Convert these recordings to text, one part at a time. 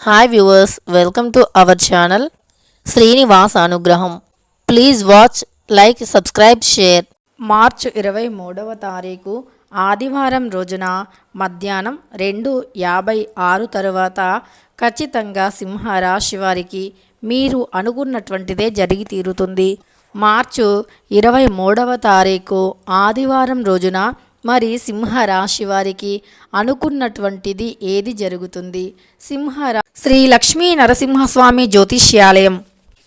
Hi viewers welcome to our channel Srinivas Anugraham please watch like subscribe share March ఇరవై మూడవ తారీఖు ఆదివారం రోజున మధ్యాహ్నం రెండు యాభై ఆరు తరువాత ఖచ్చితంగా సింహరాశి వారికి మీరు అనుకున్నటువంటిదే జరిగి తీరుతుంది. మార్చు ఇరవై మూడవ తారీఖు ఆదివారం రోజున మరి సింహరాశి వారికి అనుకున్నటువంటిది ఏది జరుగుతుంది? సింహరా శ్రీ లక్ష్మీ నరసింహస్వామి జ్యోతిష్యాలయం.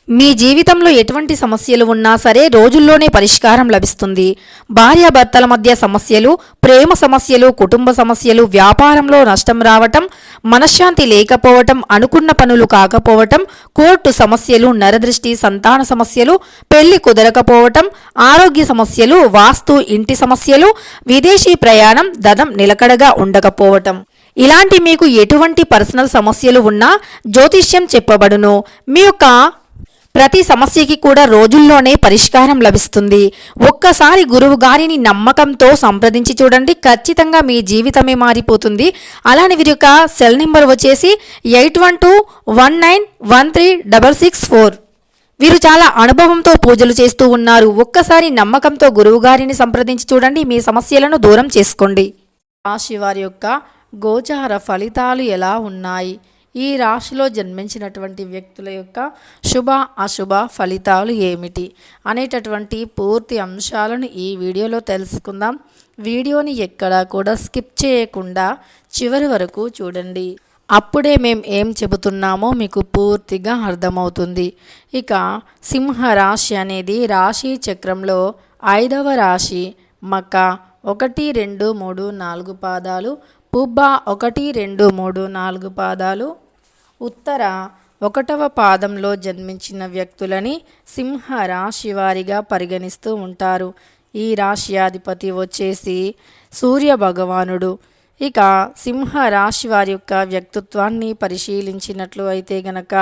మీ జీవితంలో ఎటువంటి సమస్యలు ఉన్నా సరే రోజుల్లోనే పరిష్కారం లభిస్తుంది. భార్యాభర్తల మధ్య సమస్యలు ప్రేమ సమస్యలు కుటుంబ సమస్యలు వ్యాపారంలో నష్టం రావటం మనశ్శాంతి లేకపోవటం అనుకున్న పనులు కాకపోవటం కోర్టు సమస్యలు నరదృష్టి సంతాన సమస్యలు పెళ్ళి కుదరకపోవటం ఆరోగ్య సమస్యలు వాస్తు ఇంటి సమస్యలు విదేశీ ప్రయాణం దదం నిలకడగా ఉండకపోవటం. ఇలాంటి మీకు ఎటువంటి పర్సనల్ సమస్యలు ఉన్నా జ్యోతిష్యం చెప్పబడును. మీ యొక్క ప్రతి సమస్యకి కూడా రోజుల్లోనే పరిష్కారం లభిస్తుంది. ఒక్కసారి గురువు గారిని నమ్మకంతో సంప్రదించి చూడండి. ఖచ్చితంగా మీ జీవితమే మారిపోతుంది. అలానే వీరి యొక్క సెల్ నెంబర్ వచ్చేసి eight one two one nine one three double six four. వీరు చాలా అనుభవంతో పూజలు చేస్తూ ఉన్నారు. ఒక్కసారి నమ్మకంతో గురువుగారిని సంప్రదించి చూడండి. మీ సమస్యలను దూరం చేసుకోండి. రాశి వారి యొక్క గోచార ఫలితాలు ఎలా ఉన్నాయి? ఈ రాశిలో జన్మించినటువంటి వ్యక్తుల యొక్క శుభ అశుభ ఫలితాలు ఏమిటి? అనేటటువంటి పూర్తి అంశాలను ఈ వీడియోలో తెలుసుకుందాం. వీడియోని ఎక్కడా కూడా స్కిప్ చేయకుండా చివరి వరకు చూడండి. అప్పుడే మేము ఏం చెబుతున్నామో మీకు పూర్తిగా అర్థమవుతుంది. ఇక సింహ రాశి అనేది రాశి చక్రంలో ఐదవ రాశి. మక ఒకటి రెండు మూడు నాలుగు పాదాలు పుబ్బ ఒకటి రెండు మూడు నాలుగు పాదాలు. ఉత్తర ఒకటవ పాదంలో జన్మించిన వ్యక్తులని సింహ రాశి వారిగా పరిగణిస్తూ ఉంటారు. ఈ రాశ్యాధిపతి వచ్చేసి సూర్య భగవానుడు ఇక సింహ రాశి వారి యొక్క వ్యక్తిత్వాన్ని పరిశీలించినట్లు అయితే గనక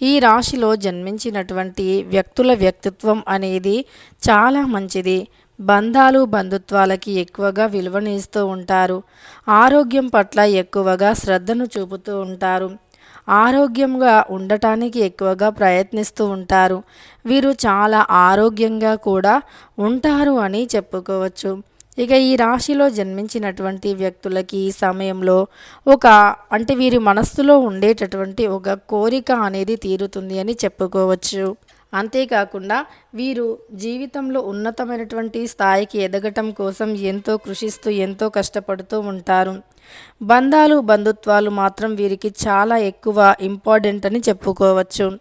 ఈ రాశిలో జన్మించినటువంటి వ్యక్తుల వ్యక్తిత్వం అనేది చాలా మంచిది. బంధాలు బంధుత్వాలకి ఎక్కువగా విలువనిస్తూ ఉంటారు. ఆరోగ్యం పట్ల ఎక్కువగా శ్రద్ధను చూపుతూ ఉంటారు. ఆరోగ్యంగా ఉండటానికి ఎక్కువగా ప్రయత్నిస్తూ ఉంటారు. వీరు చాలా ఆరోగ్యంగా కూడా ఉంటారు అని చెప్పుకోవచ్చు. ఇక ఈ రాశిలో జన్మించినటువంటి వ్యక్తులకి ఈ సమయంలో ఒక అంటే వీరి మనస్సులో ఉండేటటువంటి ఒక కోరిక అనేది తీరుతుంది అని చెప్పుకోవచ్చు. అంతేకాకుండా వీరు జీవితంలో ఉన్నతమైనటువంటి స్థాయికి ఎదగటం కోసం ఎంతో కృషిస్తూ ఎంతో కష్టపడుతూ ఉంటారు. బంధాలు బంధుత్వాలు మాత్రం వీరికి చాలా ఎక్కువ ఇంపార్టెంట్ అని చెప్పుకోవచ్చు.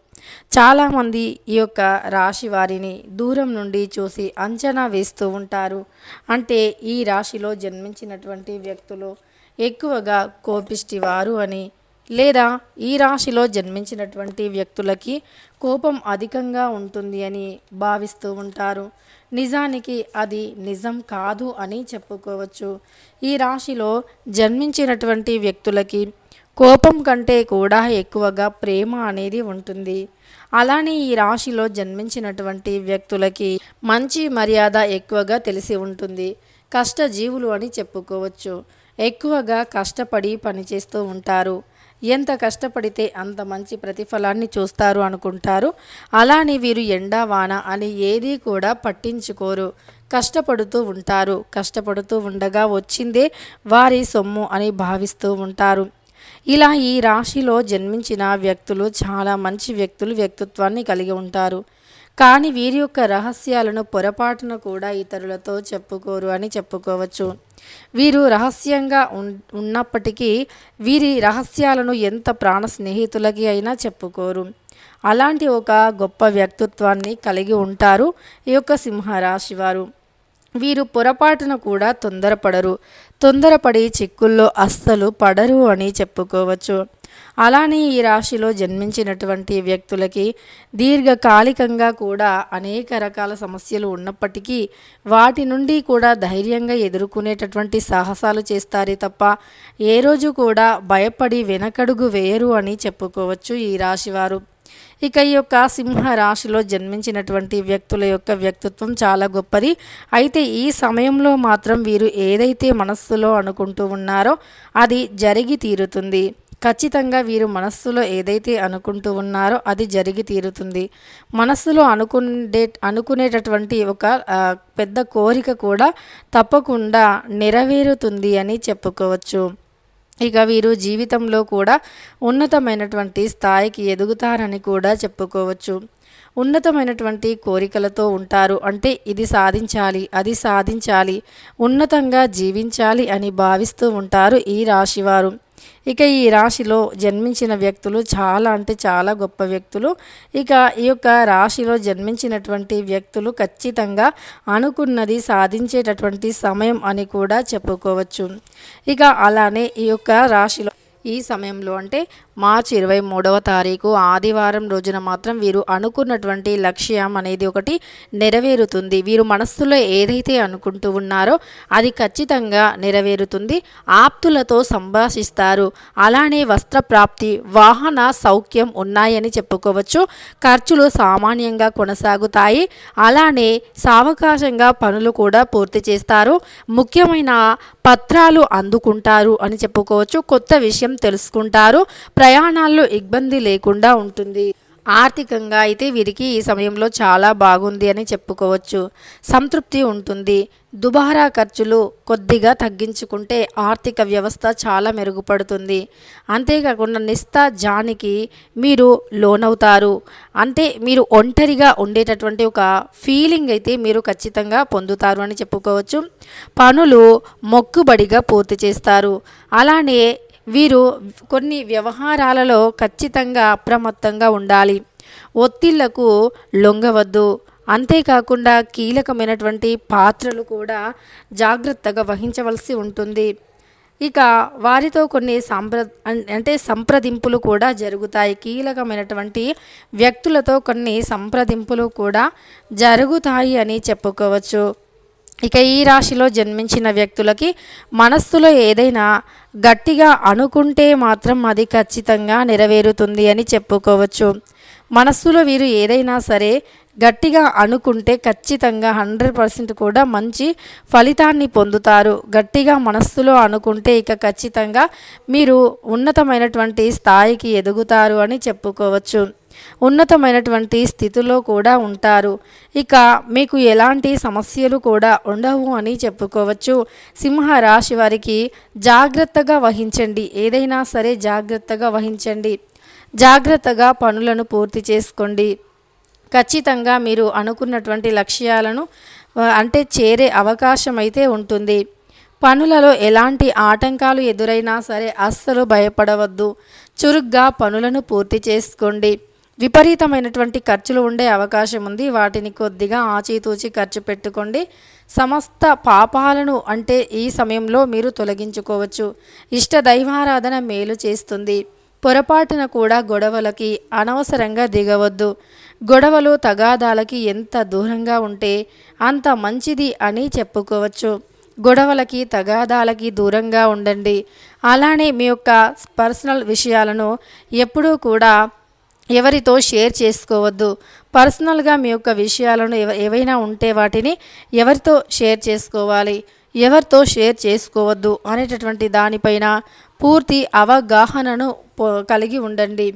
చాలామంది ఈ యొక్క రాశి వారిని దూరం నుండి చూసి అంచనా వేస్తూ ఉంటారు. అంటే ఈ రాశిలో జన్మించినటువంటి వ్యక్తులు ఎక్కువగా కోపిష్టి వారు అని లేదా ఈ రాశిలో జన్మించినటువంటి వ్యక్తులకి కోపం అధికంగా ఉంటుంది అని భావిస్తూ ఉంటారు. నిజానికి అది నిజం కాదు అని చెప్పుకోవచ్చు. ఈ రాశిలో జన్మించినటువంటి వ్యక్తులకి కోపం కంటే కూడా ఎక్కువగా ప్రేమ అనేది ఉంటుంది. అలానే ఈ రాశిలో జన్మించినటువంటి వ్యక్తులకి మంచి మర్యాద ఎక్కువగా తెలిసి ఉంటుంది. కష్టజీవులు అని చెప్పుకోవచ్చు. ఎక్కువగా కష్టపడి పనిచేస్తూ ఉంటారు. ఎంత కష్టపడితే అంత మంచి ప్రతిఫలాన్ని చూస్తారు అనుకుంటారు. అలానే వీరు ఎండా వాన అని ఏదీ కూడా పట్టించుకోరు. కష్టపడుతూ ఉంటారు. కష్టపడుతూ ఉండగా వచ్చిందే వారి సొమ్ము అని భావిస్తూ ఉంటారు. ఇలా ఈ రాశిలో జన్మించిన వ్యక్తులు చాలా మంచి వ్యక్తులు వ్యక్తిత్వాన్ని కలిగి ఉంటారు. కానీ వీరి యొక్క రహస్యాలను పొరపాటున కూడా ఇతరులతో చెప్పుకోరు అని చెప్పుకోవచ్చు. వీరు రహస్యంగా ఉన్నప్పటికీ వీరి రహస్యాలను ఎంత ప్రాణ స్నేహితులకి అయినా చెప్పుకోరు. అలాంటి ఒక గొప్ప వ్యక్తిత్వాన్ని కలిగి ఉంటారు ఈ యొక్క సింహరాశి వారు. వీరు పొరపాటున కూడా తొందరపడరు. తొందరపడి చిక్కుల్లో అస్సలు పడరు అని చెప్పుకోవచ్చు. అలానే ఈ రాశిలో జన్మించినటువంటి వ్యక్తులకి దీర్ఘకాలికంగా కూడా అనేక రకాల సమస్యలు ఉన్నప్పటికీ వాటి నుండి కూడా ధైర్యంగా ఎదుర్కొనేటటువంటి సాహసాలు చేస్తారే తప్ప ఏ రోజు కూడా భయపడి వెనకడుగు వేయరు అని చెప్పుకోవచ్చు ఈ రాశివారు. ఇక ఈ యొక్క సింహ రాశిలో జన్మించినటువంటి వ్యక్తుల యొక్క వ్యక్తిత్వం చాలా గొప్పది. అయితే ఈ సమయంలో మాత్రం వీరు ఏదైతే మనస్సులో అనుకుంటూ ఉన్నారో అది జరిగి తీరుతుంది. ఖచ్చితంగా వీరు మనస్సులో ఏదైతే అనుకుంటూ ఉన్నారో అది జరిగి తీరుతుంది. మనస్సులో అనుకునే అనుకునేటటువంటి ఒక పెద్ద కోరిక కూడా తప్పకుండా నెరవేరుతుంది అని చెప్పుకోవచ్చు. ఇక వీరు జీవితంలో కూడా ఉన్నతమైనటువంటి స్థాయికి ఎదుగుతారని కూడా చెప్పుకోవచ్చు. ఉన్నతమైనటువంటి కోరికలతో ఉంటారు అంటే ఇది సాధించాలి అది సాధించాలి ఉన్నతంగా జీవించాలి అని భావిస్తూ ఉంటారు ఈ రాశివారు. ఇక ఈ రాశిలో జన్మించిన వ్యక్తులు చాలా అంటే చాలా గొప్ప వ్యక్తులు. ఇక ఈ యొక్క రాశిలో జన్మించినటువంటి వ్యక్తులు ఖచ్చితంగా అనుకున్నది సాధించేటటువంటి సమయం అని కూడా చెప్పుకోవచ్చు. ఇక అలానే ఈ యొక్క రాశిలో ఈ సమయంలో అంటే మార్చి ఇరవై మూడవ తారీఖు ఆదివారం రోజున మాత్రం వీరు అనుకున్నటువంటి లక్ష్యం అనేది ఒకటి నెరవేరుతుంది. వీరు మనస్సులో ఏదైతే అనుకుంటూ ఉన్నారో అది ఖచ్చితంగా నెరవేరుతుంది. ఆప్తులతో సంభాషిస్తారు. అలానే వస్త్ర ప్రాప్తి వాహన సౌఖ్యం ఉన్నాయని చెప్పుకోవచ్చు. ఖర్చులు సామాన్యంగా కొనసాగుతాయి. అలానే సావకాశంగా పనులు కూడా పూర్తి చేస్తారు. ముఖ్యమైన పత్రాలు అందుకుంటారు అని చెప్పుకోవచ్చు. కొత్త విషయం తెలుసుకుంటారు. ప్రయాణాల్లో ఇబ్బంది లేకుండా ఉంటుంది. ఆర్థికంగా అయితే వీరికి ఈ సమయంలో చాలా బాగుంది అని చెప్పుకోవచ్చు. సంతృప్తి ఉంటుంది. దుబారా ఖర్చులు కొద్దిగా తగ్గించుకుంటే ఆర్థిక వ్యవస్థ చాలా మెరుగుపడుతుంది. అంతేకాకుండా నిస్తా జానికి మీరు లోనవుతారు. అంటే మీరు ఒంటరిగా ఉండేటటువంటి ఒక ఫీలింగ్ అయితే మీరు ఖచ్చితంగా పొందుతారు అని చెప్పుకోవచ్చు. పనులు మొక్కుబడిగా పూర్తి చేస్తారు. అలానే వీరు కొన్ని వ్యవహారాలలో ఖచ్చితంగా అప్రమత్తంగా ఉండాలి. ఒత్తిళ్ళకు లొంగవద్దు. అంతేకాకుండా కీలకమైనటువంటి పాత్రలు కూడా జాగ్రత్తగా వహించవలసి ఉంటుంది. ఇక వారితో కొన్ని సంప్ర అంటే సంప్రదింపులు కూడా జరుగుతాయి. కీలకమైనటువంటి వ్యక్తులతో కొన్ని సంప్రదింపులు కూడా జరుగుతాయి అని చెప్పుకోవచ్చు. ఇక ఈ రాశిలో జన్మించిన వ్యక్తులకి మనస్సులో ఏదైనా గట్టిగా అనుకుంటే మాత్రం అది ఖచ్చితంగా నెరవేరుతుంది అని చెప్పుకోవచ్చు. మనస్సులో వీరు ఏదైనా సరే గట్టిగా అనుకుంటే ఖచ్చితంగా హండ్రెడ్ పర్సెంట్ కూడా మంచి ఫలితాన్ని పొందుతారు. గట్టిగా మనస్సులో అనుకుంటే ఇక ఖచ్చితంగా మీరు ఉన్నతమైనటువంటి స్థాయికి ఎదుగుతారు అని చెప్పుకోవచ్చు. ఉన్నతమైనటువంటి స్థితిలో కూడా ఉంటారు. ఇక మీకు ఎలాంటి సమస్యలు కూడా ఉండవు అని చెప్పుకోవచ్చు. సింహ రాశి వారికి జాగ్రత్తగా వహించండి. ఏదైనా సరే జాగ్రత్తగా వహించండి. జాగ్రత్తగా పనులను పూర్తి చేసుకోండి. ఖచ్చితంగా మీరు అనుకున్నటువంటి లక్ష్యాలను అంటే చేరే అవకాశం అయితే ఉంటుంది. పనులలో ఎలాంటి ఆటంకాలు ఎదురైనా సరే అస్సలు భయపడవద్దు. చురుగ్గా పనులను పూర్తి చేసుకోండి. విపరీతమైనటువంటి ఖర్చులు ఉండే అవకాశం ఉంది. వాటిని కొద్దిగా ఆచితూచి ఖర్చు పెట్టుకోండి. సమస్త పాపాలను అంటే ఈ సమయంలో మీరు తొలగించుకోవచ్చు. ఇష్ట దైవారాధన మేలు చేస్తుంది. పొరపాటున కూడా గొడవలకి అనవసరంగా దిగవద్దు. గొడవలు తగాదాలకి ఎంత దూరంగా ఉంటే అంత మంచిది అని చెప్పుకోవచ్చు. గొడవలకి తగాదాలకి దూరంగా ఉండండి. అలానే మీ యొక్క పర్సనల్ విషయాలను ఎప్పుడూ కూడా ఎవరితో షేర్ చేసుకోవద్దు. పర్సనల్గా మీ యొక్క విషయాలను ఏవైనా ఉంటే వాటిని ఎవరితో షేర్ చేసుకోవాలి? ఎవరితో షేర్ చేసుకోవద్దు అనేటటువంటి దానిపైన పూర్తి అవగాహనను కలిగి ఉండండి.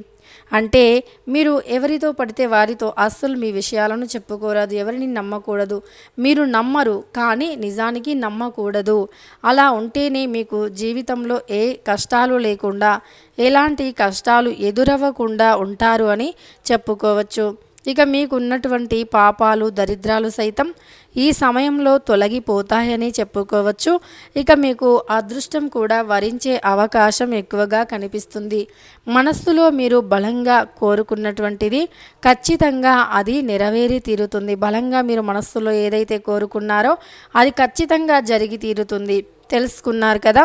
అంటే మీరు ఎవరితో పడితే వారితో అస్సలు మీ విషయాలను చెప్పుకోరాదు ఎవరిని నమ్మకూడదు. మీరు నమ్మరు కానీ నిజానికి నమ్మకూడదు. అలా ఉంటేనే మీకు జీవితంలో ఏ కష్టాలు లేకుండా ఎలాంటి కష్టాలు ఎదురవ్వకుండా ఉంటారు అని చెప్పుకోవచ్చు. ఇక మీకు ఉన్నటువంటి పాపాలు దరిద్రాలు సైతం ఈ సమయంలో తొలగిపోతాయని చెప్పుకోవచ్చు. ఇక మీకు అదృష్టం కూడా వరించే అవకాశం ఎక్కువగా కనిపిస్తుంది. మనస్సులో మీరు బలంగా కోరుకున్నటువంటిది ఖచ్చితంగా అది నెరవేరి తీరుతుంది. బలంగా మీరు మనస్సులో ఏదైతే కోరుకున్నారో అది ఖచ్చితంగా జరిగి తీరుతుంది. తెలుసుకున్నారు కదా?